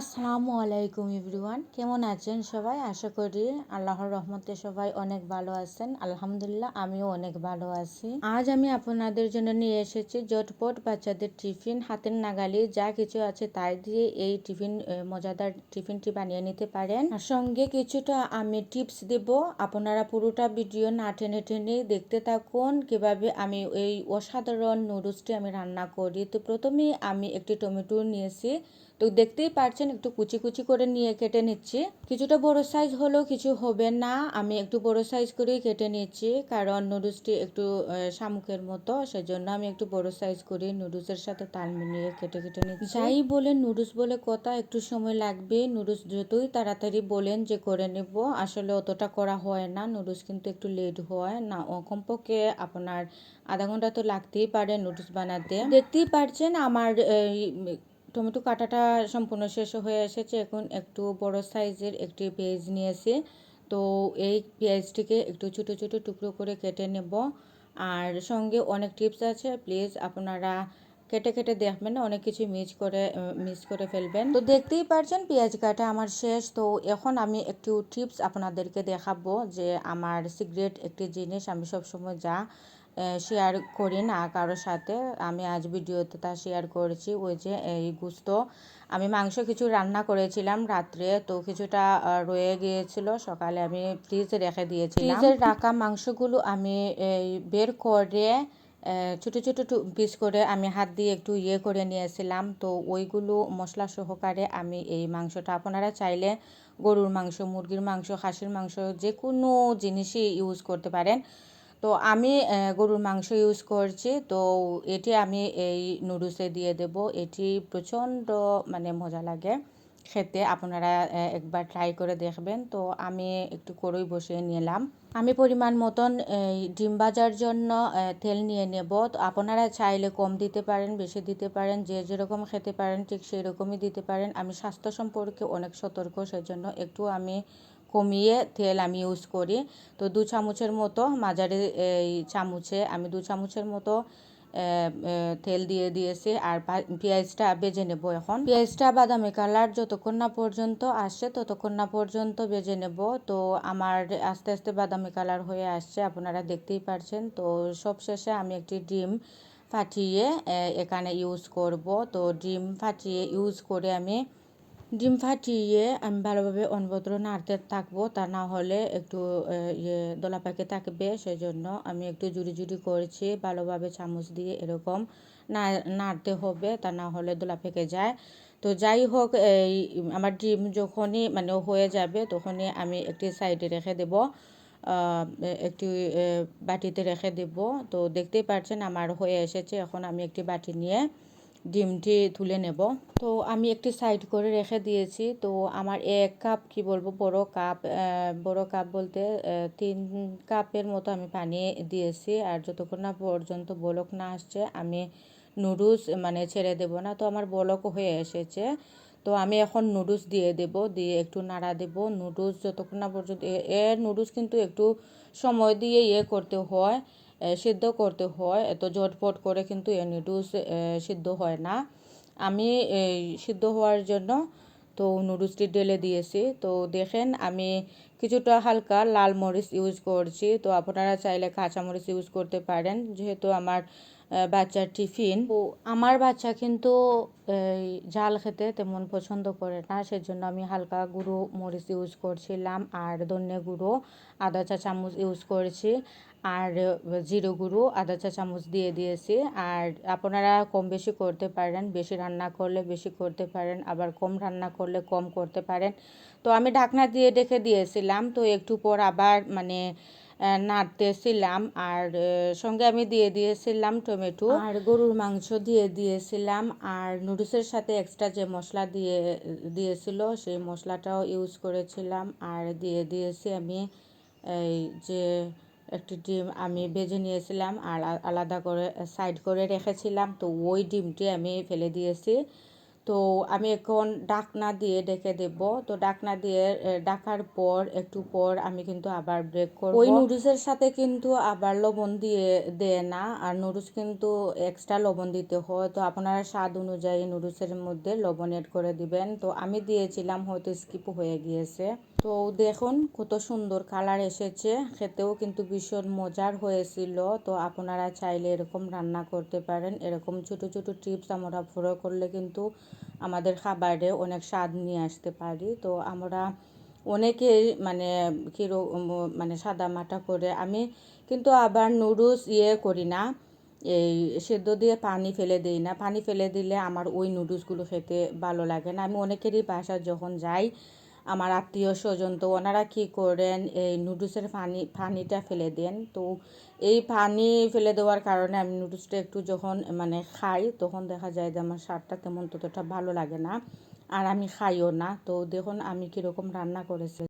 আসসালামু আলাইকুম এভরিওয়ান। কেমন আছেন সবাই? আশা করি আল্লাহর রহমতে সবাই অনেক ভালো আছেন। আলহামদুলিল্লাহ, আমিও অনেক ভালো আছি। আজ আমি আপনাদের জন্য নিয়ে এসেছি জটপট বাচ্চাদের টিফিন। হাতের নাগালি যা কিছু আছে তাই দিয়ে এই টিফিন মজাদার টিফিনটি বানিয়ে নিতে পারেন। সঙ্গে কিছুটা আমি টিপস দেব। আপনারা পুরোটা ভিডিও না টেনে টেনে দেখতে থাকুন। কীভাবে আমি এই অসাধারণ নুডলসটি আমি রান্না করি। তো প্রথমে আমি একটি টমেটো নিয়েছি। তো দেখতেই পারছেন, একটু কুচি কুচি করে নিয়ে কেটে নিচ্ছি। কিছুটা বড় সাইজ হলেও কিছু হবে না, আমি একটু বড় সাইজ করেই কেটে নিচ্ছি, কারণ নুডলসটি একটু শামুকের মতো, সেজন্য আমি একটু বড় সাইজ করি নুডলসের সাথে তাল মিলিয়ে কেটে কেটে নিচ্ছি। যাই বলেন নুডলস বলে কথা, একটু সময় লাগবে নুডলস যতই তাড়াতাড়ি বলেন যে করে নেব, আসলে অতটা করা হয় না নুডলস কিন্তু একটু লেট হয় না, কমপক্ষে আপনার আধা ঘণ্টা তো লাগতেই পারে নুডলস বানাতে। দেখতেই পারছেন আমার টমেটো কাটাটা সম্পূর্ণ শেষ হয়ে এসেছে। এখন একটু বড় সাইজের একটি পেঁয়াজ নিয়েছি। তো এই পেঁয়াজটিকে একটু ছোটো ছোটো টুকরো করে কেটে নেব। আর সঙ্গে অনেক টিপস আছে। প্লিজ আপনারা কেটে কেটে দেখবেন অনেক কিছু মিস করে মিস করে ফেলবেন। তো দেখতেই পারছেন পেঁয়াজ কাটা আমার শেষ। তো এখন আমি একটু টিপস আপনাদেরকে দেখাবো যে আমার সিক্রেট একটি জিনিস আমি সবসময় যা শেয়ার করি না কারোর সাথে। আমি আজ ভিডিওতে তা শেয়ার করেছি। ওই যে এই গুস্ত। আমি মাংস কিছু রান্না করেছিলাম রাত্রে, তো কিছুটা রয়ে গিয়েছিল। সকালে আমি ফ্রিজে রেখে দিয়েছিলাম। ফ্রিজে রাখা মাংসগুলো আমি বের করে ছোটো ছোটো পিস করে আমি হাত দিয়ে একটু ইয়ে করে নিয়েছিলাম। তো ওইগুলো মশলা সহকারে আমি এই মাংসটা, আপনারা চাইলে গরুর মাংস, মুরগির মাংস, খাসির মাংস, যে কোনো জিনিসই ইউজ করতে পারেন। তো আমি গরুর মাংস ইউজ করছি। তো এটি আমি এই নুডলসে দিয়ে দেব। এটি প্রচণ্ড মানে মজা লাগে খেতে। আপনারা একবার ট্রাই করে দেখবেন। তো আমি একটু করই বসিয়ে নিলাম। আমি পরিমাণ মতন ডিম ভাজার জন্য তেল নিয়ে নেব। তো আপনারা চাইলে কম দিতে পারেন, বেশি দিতে পারেন, যে যেরকম খেতে পারেন, ঠিক সেই রকমই দিতে পারেন। আমি স্বাস্থ্য সম্পর্কে অনেক সতর্ক, সেজন্য একটু আমি কমিয়ে তেল আমি ইউজ করি। তো দু চামচের মতো মাঝারি, এই চামচে আমি দু চামচের মতো তেল দিয়ে দিয়েছি আর পেঁয়াজটা বেজে নেব এখন। পেঁয়াজটা বাদামি কালার যতক্ষণ না পর্যন্ত আসছে ততক্ষণ না পর্যন্ত বেজে নেব। তো আমার আস্তে আস্তে বাদামি কালার হয়ে আসছে, আপনারা দেখতেই পারছেন। তো সব শেষে আমি একটি ডিম ফাটিয়ে এখানে ইউজ করব। তো ডিম ফাটিয়ে ইউজ করে আমি ডিম ফাটিয়ে আমি ভালোভাবে অনবদ্র নাড়তে থাকব, তা না হলে একটু ইয়ে দোলা পাকে থাকবে সেই জন্য আমি একটু জুড়ি জুড়ি করেছি, ভালোভাবে চামচ দিয়ে এরকম নাড়তে হবে, তা না হলে দোলা পেকে যায়। তো যাই হোক, এই, আমার ডিম যখনই মানে হয়ে যাবে, তখনই আমি একটি সাইডে রেখে দেব একটি বাটিতে রেখে দেব। তো দেখতেই পাচ্ছেন আমার হয়ে এসেছে, এখন আমি একটি বাটি নিয়ে ডিমটি তুলে নেব। তো আমি একটি সাইড করে রেখে দিয়েছি। তো আমার এক কাপ কি বলব, বড় কাপ বড় কাপ বলতে তিন কাপের মতো আমি পানি দিয়েছি। আর যতক্ষণ না পর্যন্ত বলক না আসছে, আমি নুডলস মানে ছেড়ে দেব না। তো আমার বলক হয়ে এসেছে। তো আমি এখন নুডলস দিয়ে দেব, দিয়ে একটু নাড়া দেব। নুডলস যতক্ষণ না পর্যন্ত এর নুডলস কিন্তু একটু সময় দিয়ে ইয়ে করতে হয় সিদ্ধ করতে হয়। এত ঝটপট করে কিন্তু এই নুডলস সিদ্ধ হয় না। আমি এই সিদ্ধ হওয়ার জন্য তো নুডলসটি ঢেলে দিয়েছি। তো দেখেন, আমি কিছুটা হালকা লাল মরিচ ইউজ করছি। তো আপনারা চাইলে কাঁচা মরিচ ইউজ করতে পারেন। যেহেতু আমার বাচ্চার টিফিন। তো আমার বাচ্চা কিন্তু ঝাল খেতে তেমন পছন্দ করে না, সেজন্য আমি হালকা গুঁড়ো মরিচ ইউজ করছিলাম আর ধনে গুঁড়ো, আদা চা চামচ ইউজ করেছি আর জিরো গুঁড়ো, আদা চা চামচ দিয়ে দিয়েছি। আর আপনারা কম বেশি করতে পারেন, বেশি রান্না করলে বেশি করতে পারেন, আবার কম রান্না করলে কম করতে পারেন। তো আমি ঢাকনা দিয়ে রেখে দিয়েছিলাম, তো একটু পর আবার মানে নাড়তেছিলাম আর সঙ্গে আমি দিয়ে দিয়েছিলাম টমেটো। আর গরুর মাংস দিয়ে দিয়েছিলাম আর নুডলসের সাথে এক্সট্রা যে মশলা দিয়ে, দিয়েছিল সেই মশলাটাও ইউজ করেছিলাম। আর দিয়ে দিয়েছি আমি এই যে একটি ডিম আমি ভেজে নিয়েছিলাম আর আলাদা করে সাইড করে রেখেছিলাম। তো ওই ডিমটি আমি ফেলে দিয়েছি। তো আমি এখন ডাকনা দিয়ে ডেকে দেব। তো ডাকনা দিয়ে ডাকার পর, একটু পর আমি কিন্তু আবার ব্রেক করব। ওই নুডলসের সাথে কিন্তু আবার লবণ দিয়ে দেয় না। আর নুডলস কিন্তু এক্সট্রা লবণ দিতে হয়। তো আপনারা স্বাদ অনুযায়ী নুডলসের মধ্যে লবণ এড করে দিবেন। তো আমি দিয়েছিলাম, হয়তো স্কিপ হয়ে গিয়েছে। তো দেখুন, কত সুন্দর কালার এসেছে। খেতেও কিন্তু ভীষণ মজার হয়েছিল। তো আপনারা চাইলে এরকম রান্না করতে পারেন। এরকম ছোট ছোট টিপস আমরা ফলো করলে কিন্তু আমাদের খাবারে অনেক স্বাদ নিয়ে আসতে পারি। তো আমরা অনেকেই মানে কিরো মানে সাদা মাটা করে, আমি কিন্তু আবার নুডলস ইয়ে করি না। এই সেদ্ধ দিয়ে পানি ফেলে দিই না। পানি ফেলে দিলে আমার ওই নুডলসগুলো খেতে ভালো লাগে না। আমি অনেকেরই বাসা যখন যাই আমার আত্মীয় স্বজন তো ওনারা কী করেন, এই নুডলসের ফানি পানিটা ফেলে দেন। তো এই পানি ফেলে দেওয়ার কারণে আমি নুডলসটা একটু যখন মানে খাই, তখন দেখা যায় যে আমার স্বাদটা তেমন ততটা ভালো লাগে না। আর আমি খাইও না। তো দেখুন আমি কীরকম রান্না করেছি।